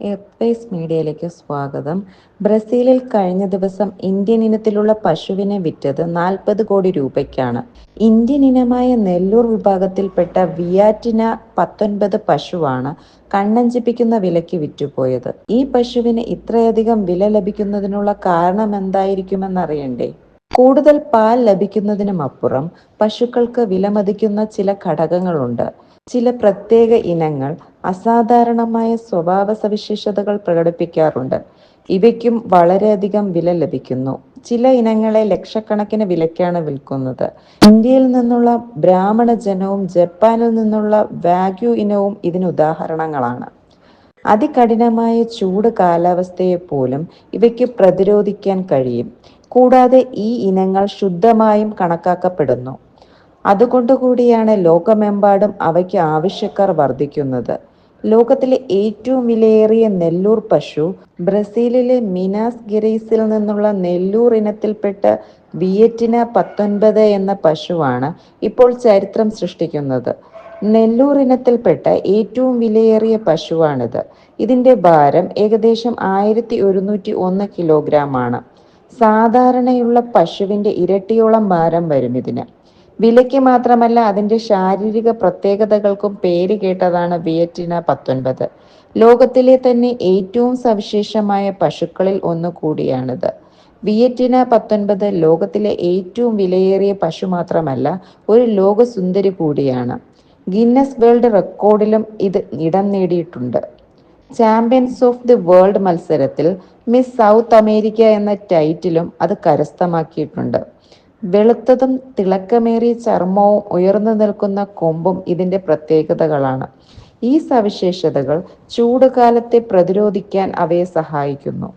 എർവൈസ് മീഡിയയിലേക്ക് സ്വാഗതം. ബ്രസീലിൽ കഴിഞ്ഞ ദിവസം ഇന്ത്യൻ ഇനത്തിലുള്ള പശുവിനെ വിറ്റത് നാൽപ്പത് കോടി രൂപയ്ക്കാണ്. ഇന്ത്യൻ ഇനമായ നെല്ലൂർ വിഭാഗത്തിൽപ്പെട്ട വിയാറ്റിന പത്തൊൻപത് പശുവാണ് കണ്ണഞ്ചിപ്പിക്കുന്ന വിലയ്ക്ക് വിറ്റുപോയത്. ഈ പശുവിന് ഇത്രയധികം വില ലഭിക്കുന്നതിനുള്ള കാരണം എന്തായിരിക്കുമെന്നറിയണ്ടേ? കൂടുതൽ പാൽ ലഭിക്കുന്നതിനുമപ്പുറം പശുക്കൾക്ക് വിലമതിക്കുന്ന ചില ഘടകങ്ങളുണ്ട്. ചില പ്രത്യേക ഇനങ്ങൾ അസാധാരണമായ സ്വഭാവ സവിശേഷതകൾ പ്രകടിപ്പിക്കാറുണ്ട്. ഇവയ്ക്കും വളരെയധികം വില ലഭിക്കുന്നു. ചില ഇനങ്ങളെ ലക്ഷക്കണക്കിന് വിലക്കാണ് വിൽക്കുന്നത്. ഇന്ത്യയിൽ നിന്നുള്ള ബ്രാഹ്മണ ജനവും ജപ്പാനിൽ നിന്നുള്ള വാഗ്യു ഇനവും ഇതിന് ഉദാഹരണങ്ങളാണ്. അതികഠിനമായ ചൂട് കാലാവസ്ഥയെ പോലും ഇവയ്ക്ക് പ്രതിരോധിക്കാൻ കഴിയും. കൂടാതെ ഈ ഇനങ്ങൾ ശുദ്ധമായും കണക്കാക്കപ്പെടുന്നു. അതുകൊണ്ടുകൂടിയാണ് ലോകമെമ്പാടും അവയ്ക്ക് ആവശ്യക്കാർ വർദ്ധിക്കുന്നത്. ലോകത്തിലെ ഏറ്റവും വിലയേറിയ നെല്ലൂർ പശു ബ്രസീലിലെ മിനാസ് ഗിറീസിൽ നിന്നുള്ള നെല്ലൂർ ഇനത്തിൽപ്പെട്ട വിയറ്റിന പത്തൊൻപത് എന്ന പശുവാണ് ഇപ്പോൾ ചരിത്രം സൃഷ്ടിക്കുന്നത്. നെല്ലൂർ ഇനത്തിൽപ്പെട്ട ഏറ്റവും വിലയേറിയ പശുവാണിത്. ഇതിന്റെ ഭാരം ഏകദേശം ആയിരത്തി ഒരുന്നൂറ്റി ഒന്ന് കിലോഗ്രാം ആണ് സാധാരണയുള്ള പശുവിന്റെ ഇരട്ടിയോളം ഭാരം വരും ഇതിന്. വിലയ്ക്ക് മാത്രമല്ല അതിന്റെ ശാരീരിക പ്രത്യേകതകൾക്കും പേര് കേട്ടതാണ് വിയറ്റിന പത്തൊൻപത്. ലോകത്തിലെ തന്നെ ഏറ്റവും സവിശേഷമായ പശുക്കളിൽ ഒന്ന് കൂടിയാണിത്. വിയറ്റിന പത്തൊൻപത് ലോകത്തിലെ ഏറ്റവും വിലയേറിയ പശു മാത്രമല്ല ഒരു ലോകസുന്ദരി കൂടിയാണ്. ഗിന്നസ് വേൾഡ് റെക്കോർഡിലും ഇത് ഇടം നേടിയിട്ടുണ്ട്. ചാമ്പ്യൻസ് ഓഫ് ദി വേൾഡ് മത്സരത്തിൽ മിസ് സൗത്ത് അമേരിക്ക എന്ന ടൈറ്റിലും അത് കരസ്ഥമാക്കിയിട്ടുണ്ട്. വെളുത്തതും തിളക്കമേറിയ ചർമ്മവും ഉയർന്നു നിൽക്കുന്ന കൊമ്പും ഇതിന്റെ പ്രത്യേകതകളാണ്. ഈ സവിശേഷതകൾ ചൂടുകാലത്തെ പ്രതിരോധിക്കാൻ അവയെ സഹായിക്കുന്നു.